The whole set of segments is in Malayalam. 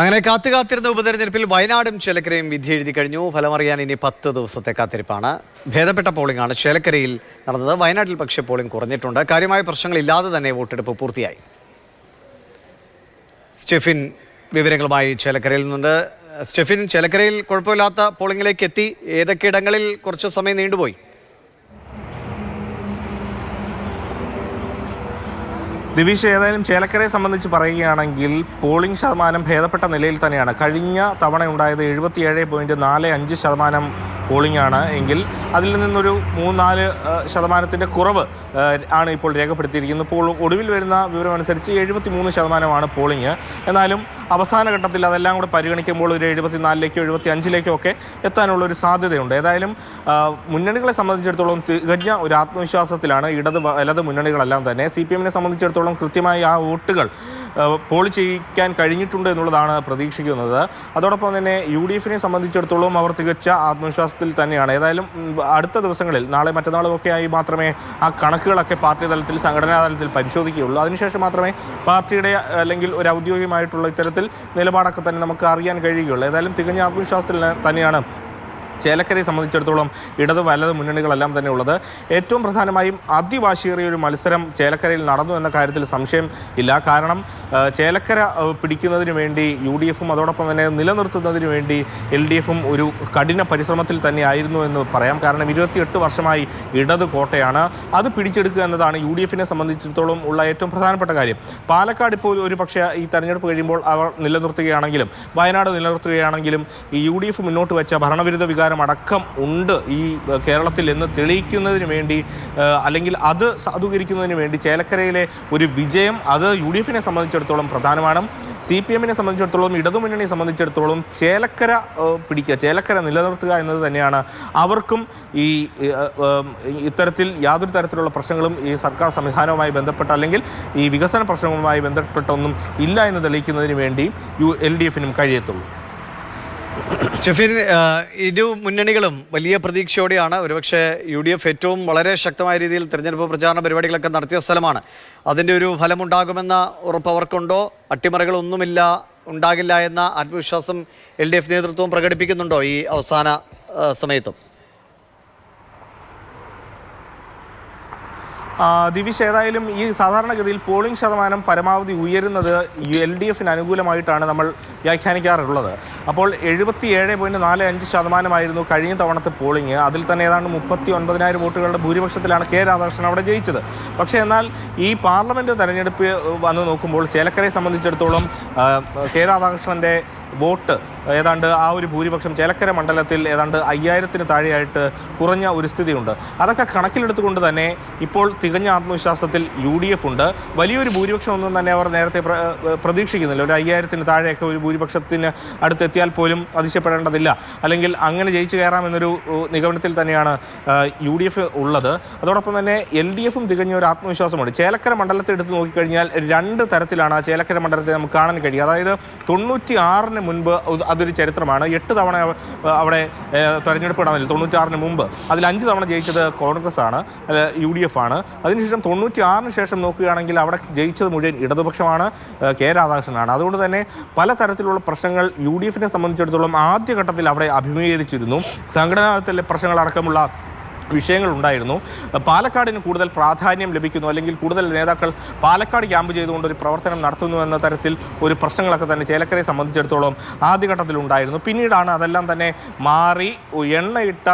അങ്ങനെ കാത്തു കാത്തിരുന്ന ഉപതെരഞ്ഞെടുപ്പിൽ വയനാടും ചേലക്കരയും വിധി എഴുതി കഴിഞ്ഞു. ഫലമറിയാൻ ഇനി പത്ത് ദിവസത്തെ കാത്തിരിപ്പാണ്. ഭേദപ്പെട്ട പോളിംഗ് ആണ് ചേലക്കരയിൽ നടന്നത്. വയനാട്ടിൽ പക്ഷേ പോളിംഗ് കുറഞ്ഞിട്ടുണ്ട്. കാര്യമായ പ്രശ്നങ്ങളില്ലാതെ തന്നെ വോട്ടെടുപ്പ് പൂർത്തിയായി. സ്റ്റെഫിൻ വിവരങ്ങളുമായി ചേലക്കരയിൽ നിന്നുണ്ട്. സ്റ്റെഫിൻ ചേലക്കരയിൽ കുഴപ്പമില്ലാത്ത പോളിംഗിലേക്ക് എത്തി. ഏതൊക്കെ ഇടങ്ങളിൽ കുറച്ച് സമയം നീണ്ടുപോയി? ദിവിഷ് ഏതായാലും ചേലക്കരയെ സംബന്ധിച്ച് പറയുകയാണെങ്കിൽ പോളിംഗ് ശതമാനം ഭേദപ്പെട്ട നിലയിൽ തന്നെയാണ്. കഴിഞ്ഞ തവണ ഉണ്ടായത് എഴുപത്തിയേഴ് പോയിന്റ് നാല് അഞ്ച് ശതമാനം പോളിംഗ് ആണ്. എങ്കിൽ അതിൽ നിന്നൊരു മൂന്നാൽ ശതമാനത്തിന്റെ കുറവ് ആണ് ഇപ്പോൾ രേഖപ്പെടുത്തിയിരിക്കുന്നത്. ഇപ്പോൾ ഒടുവിൽ വരുന്ന വിവരമനുസരിച്ച് എഴുപത്തി മൂന്ന് ശതമാനമാണ് പോളിംഗ്. എന്നാലും അവസാന ഘട്ടത്തിൽ അതെല്ലാം കൂടെ പരിഗണിക്കുമ്പോൾ ഒരു എഴുപത്തിനാലിലേക്കോ എഴുപത്തി അഞ്ചിലേക്കോ ഒക്കെ എത്താനുള്ളൊരു സാധ്യതയുണ്ട്. ഏതായാലും മുന്നണികളെ സംബന്ധിച്ചിടത്തോളം തികഞ്ഞ ഒരു ആത്മവിശ്വാസത്തിലാണ് ഇടത് വലത് മുന്നണികളെല്ലാം തന്നെ. സി പി എമ്മിനെ സംബന്ധിച്ചിടത്തോളം കൃത്യമായി ആ വോട്ടുകൾ പോൾ ചെയ്യിക്കാൻ കഴിഞ്ഞിട്ടുണ്ട് എന്നുള്ളതാണ് പ്രതീക്ഷിക്കുന്നത്. അതോടൊപ്പം തന്നെ യു ഡി എഫിനെ സംബന്ധിച്ചിടത്തോളം അവർ തികച്ച ആത്മവിശ്വാസത്തിൽ തന്നെയാണ്. ഏതായാലും അടുത്ത ദിവസങ്ങളിൽ നാളെ മറ്റന്നാളും ഒക്കെ ആയി മാത്രമേ ആ കണക്കുകളൊക്കെ പാർട്ടി തലത്തിൽ സംഘടനാ തലത്തിൽ പരിശോധിക്കുകയുള്ളൂ. അതിനുശേഷം മാത്രമേ പാർട്ടിയുടെ അല്ലെങ്കിൽ ഒരു ഔദ്യോഗികമായിട്ടുള്ള ഇത്തരത്തിൽ നിലപാടൊക്കെ തന്നെ നമുക്ക് അറിയാൻ കഴിയുകയുള്ളൂ. ഏതായാലും തികഞ്ഞ ആത്മവിശ്വാസത്തിൽ തന്നെയാണ് ചേലക്കരയെ സംബന്ധിച്ചിടത്തോളം ഇടത് വലത് മുന്നണികളെല്ലാം തന്നെ ഉള്ളത്. ഏറ്റവും പ്രധാനമായും അതിവാശിയേറിയ ഒരു മത്സരം ചേലക്കരയിൽ നടന്നു എന്ന കാര്യത്തിൽ സംശയം ഇല്ല. കാരണം ചേലക്കര പിടിക്കുന്നതിന് വേണ്ടി യു ഡി എഫും അതോടൊപ്പം തന്നെ നിലനിർത്തുന്നതിന് വേണ്ടി എൽ ഡി എഫും ഒരു കഠിന പരിശ്രമത്തിൽ തന്നെ ആയിരുന്നു എന്ന് പറയാം. കാരണം ഇരുപത്തിയെട്ട് വർഷമായി ഇടത് കോട്ടയാണ്. അത് പിടിച്ചെടുക്കുക എന്നതാണ് യു ഡി എഫിനെ സംബന്ധിച്ചിടത്തോളം ഉള്ള ഏറ്റവും പ്രധാനപ്പെട്ട കാര്യം. പാലക്കാട് ഇപ്പോൾ ഒരു പക്ഷേ ഈ തെരഞ്ഞെടുപ്പ് കഴിയുമ്പോൾ അവർ നിലനിർത്തുകയാണെങ്കിലും വയനാട് നിലനിർത്തുകയാണെങ്കിലും ഈ യു ഡി എഫ് മുന്നോട്ട് വെച്ച ഭരണവിരുദ്ധ വികാരം അടക്കം ഉണ്ട് ഈ കേരളത്തിൽ എന്ന് തെളിയിക്കുന്നതിന് വേണ്ടി അല്ലെങ്കിൽ അത് സാധൂകരിക്കുന്നതിന് വേണ്ടി ചേലക്കരയിലെ ഒരു വിജയം അത് യു ഡി എഫിനെ സംബന്ധിച്ചിടത്തോളം പ്രധാനമാണ്. സി പി എമ്മിനെ സംബന്ധിച്ചിടത്തോളം ഇടതുമുന്നണിയെ സംബന്ധിച്ചിടത്തോളം ചേലക്കര പിടിക്കുക ചേലക്കര നിലനിർത്തുക എന്നത് തന്നെയാണ്. അവർക്കും ഈ ഇത്തരത്തിൽ യാതൊരു തരത്തിലുള്ള പ്രശ്നങ്ങളും ഈ സർക്കാർ സംവിധാനവുമായി ബന്ധപ്പെട്ട അല്ലെങ്കിൽ ഈ വികസന പ്രശ്നങ്ങളുമായി ബന്ധപ്പെട്ടൊന്നും ഇല്ല എന്ന് തെളിയിക്കുന്നതിന് വേണ്ടി യു എൽ ഡി എഫിനും കഴിയത്തുള്ളൂ. ആ, ഇരു മുന്നണികളും വലിയ പ്രതീക്ഷയോടെയാണ് ഒരുപക്ഷെ യു ഡി എഫ് ഏറ്റവും വളരെ ശക്തമായ രീതിയിൽ തെരഞ്ഞെടുപ്പ് പ്രചാരണ പരിപാടികളൊക്കെ നടത്തിയ സ്ഥലമാണ്. അതിന്റെ ഒരു ഫലമുണ്ടാകുമെന്ന ഉറപ്പ് അവർക്കുണ്ടോ? അട്ടിമറികളൊന്നുമില്ല ഉണ്ടാകില്ല എന്ന ആത്മവിശ്വാസം എൽ ഡി എഫ് നേതൃത്വം പ്രകടിപ്പിക്കുന്നുണ്ടോ ഈ അവസാന സമയത്തും? ദിവിഷ് ഏതായാലും ഈ സാധാരണഗതിയിൽ പോളിംഗ് ശതമാനം പരമാവധി ഉയരുന്നത് എൽ ഡി എഫിന് അനുകൂലമായിട്ടാണ് നമ്മൾ വ്യാഖ്യാനിക്കാറുള്ളത്. അപ്പോൾ എഴുപത്തി ഏഴ് പോയിന്റ് നാല് അഞ്ച് ശതമാനമായിരുന്നു കഴിഞ്ഞ തവണത്തെ പോളിംഗ്. അതിൽ തന്നെ ഏതാണ്ട് മുപ്പത്തി ഒൻപതിനായിരം വോട്ടുകളുടെ ഭൂരിപക്ഷത്തിലാണ് കെ രാധാകൃഷ്ണൻ അവിടെ ജയിച്ചത്. പക്ഷേ എന്നാൽ ഈ പാർലമെന്റ് തെരഞ്ഞെടുപ്പ് വന്ന് നോക്കുമ്പോൾ ചേലക്കരയെ സംബന്ധിച്ചിടത്തോളം കെ രാധാകൃഷ്ണന്റെ വോട്ട് ഏതാണ്ട് ആ ഒരു ഭൂരിപക്ഷം ചേലക്കര മണ്ഡലത്തിൽ ഏതാണ്ട് അയ്യായിരത്തിന് താഴെയായിട്ട് കുറഞ്ഞ ഒരു സ്ഥിതിയുണ്ട്. അതൊക്കെ കണക്കിലെടുത്തുകൊണ്ട് തന്നെ ഇപ്പോൾ തികഞ്ഞ ആത്മവിശ്വാസത്തിൽ യു ഡി എഫ് ഉണ്ട്. വലിയൊരു ഭൂരിപക്ഷം ഒന്നും തന്നെ അവർ നേരത്തെ പ്രതീക്ഷിക്കുന്നില്ല. ഒരു അയ്യായിരത്തിന് താഴെയൊക്കെ ഒരു ഭൂരിപക്ഷത്തിന് അടുത്തെത്തിയാൽ പോലും അതിശയപ്പെടേണ്ടതില്ല. അല്ലെങ്കിൽ അങ്ങനെ ജയിച്ചു കയറാമെന്നൊരു നിഗമനത്തിൽ തന്നെയാണ് യു ഡി എഫ് ഉള്ളത്. അതോടൊപ്പം തന്നെ എൽ ഡി എഫും തികഞ്ഞ ഒരു ആത്മവിശ്വാസമുണ്ട്. ചേലക്കര മണ്ഡലത്തെ എടുത്ത് നോക്കിക്കഴിഞ്ഞാൽ രണ്ട് തരത്തിലാണ് ആ ചേലക്കര മണ്ഡലത്തെ നമുക്ക് കാണാൻ കഴിയുക. അതായത് തൊണ്ണൂറ്റി ആറിന് മുൻപ് അതൊരു ചരിത്രമാണ്. എട്ട് തവണ അവിടെ തെരഞ്ഞെടുപ്പ് ഇടാൻ തൊണ്ണൂറ്റാറിന് മുമ്പ്. അതിൽ അഞ്ച് തവണ ജയിച്ചത് കോൺഗ്രസ് ആണ്. യു ഡി എഫ് ആണ്. അതിനുശേഷം തൊണ്ണൂറ്റി ആറിന് ശേഷം നോക്കുകയാണെങ്കിൽ അവിടെ ജയിച്ചത് മുഴുവൻ ഇടതുപക്ഷമാണ് കെ രാധാകൃഷ്ണനാണ്. അതുകൊണ്ട് തന്നെ പല തരത്തിലുള്ള പ്രശ്നങ്ങൾ യു ഡി എഫിനെ സംബന്ധിച്ചിടത്തോളം ആദ്യഘട്ടത്തിൽ അവിടെ അഭിമുഖീകരിച്ചിരുന്നു. സംഘടനാ തലത്തിലെ പ്രശ്നങ്ങളടക്കമുള്ള വിഷയങ്ങൾ ഉണ്ടായിരുന്നു. പാലക്കാടിന് കൂടുതൽ പ്രാധാന്യം ലഭിക്കുന്നു. അല്ലെങ്കിൽ കൂടുതൽ നേതാക്കൾ പാലക്കാട് ക്യാമ്പ് ചെയ്തുകൊണ്ട് ഒരു പ്രവർത്തനം നടത്തുന്നു എന്ന തരത്തിൽ ഒരു പ്രശ്നങ്ങളൊക്കെ തന്നെ ചേലക്കരയെ സംബന്ധിച്ചിടത്തോളം ആദ്യഘട്ടത്തിൽ ഉണ്ടായിരുന്നു. പിന്നീടാണ് അതെല്ലാം തന്നെ മാറി എണ്ണയിട്ട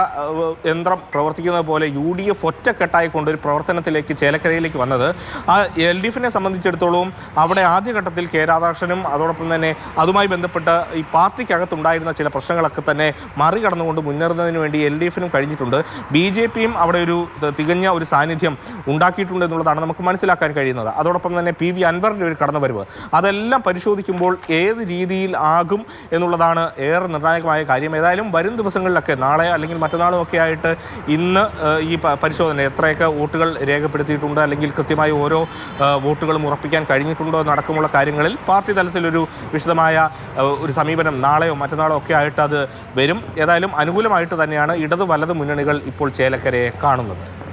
യന്ത്രം പ്രവർത്തിക്കുന്നത് പോലെ യു ഡി എഫ് ഒറ്റക്കെട്ടായി കൊണ്ടൊരു പ്രവർത്തനത്തിലേക്ക് ചേലക്കരയിലേക്ക് വന്നത്. ആ എൽ ഡി എഫിനെ സംബന്ധിച്ചിടത്തോളം അവിടെ ആദ്യഘട്ടത്തിൽ കെ രാധാകൃഷ്ണനും അതോടൊപ്പം തന്നെ അതുമായി ബന്ധപ്പെട്ട് ഈ പാർട്ടിക്കകത്തുണ്ടായിരുന്ന ചില പ്രശ്നങ്ങളൊക്കെ തന്നെ മറികടന്നുകൊണ്ട് മുന്നേറുന്നതിന് വേണ്ടി എൽ ഡി എഫിനും കഴിഞ്ഞിട്ടുണ്ട്. ബി ജെ പിയും അവിടെ ഒരു തികഞ്ഞ ഒരു സാന്നിധ്യം ഉണ്ടാക്കിയിട്ടുണ്ട് എന്നുള്ളതാണ് നമുക്ക് മനസ്സിലാക്കാൻ കഴിയുന്നത്. അതോടൊപ്പം തന്നെ പി വി അൻവറിന്റെ ഒരു കടന്നുവരവ്. അതെല്ലാം പരിശോധിക്കുമ്പോൾ ഏത് രീതിയിൽ ആകും എന്നുള്ളതാണ് ഏറെ നിർണായകമായ കാര്യം. ഏതായാലും വരും ദിവസങ്ങളിലൊക്കെ നാളെ അല്ലെങ്കിൽ മറ്റന്നാളും ഒക്കെ ആയിട്ട് ഇന്ന് ഈ പരിശോധന എത്രയൊക്കെ വോട്ടുകൾ രേഖപ്പെടുത്തിയിട്ടുണ്ട് അല്ലെങ്കിൽ കൃത്യമായി ഓരോ വോട്ടുകളും ഉറപ്പിക്കാൻ കഴിഞ്ഞിട്ടുണ്ടോ എന്നടക്കമുള്ള കാര്യങ്ങളിൽ പാർട്ടി തലത്തിലൊരു വിശദമായ ഒരു സമീപനം നാളെയോ മറ്റന്നാളോ ഒക്കെ ആയിട്ട് അത് വരും. ഏതായാലും അനുകൂലമായിട്ട് തന്നെയാണ് ഇടത് വലത് മുന്നണികൾ ഇപ്പോൾ ചേലക്കരയെ കാണുന്നത്.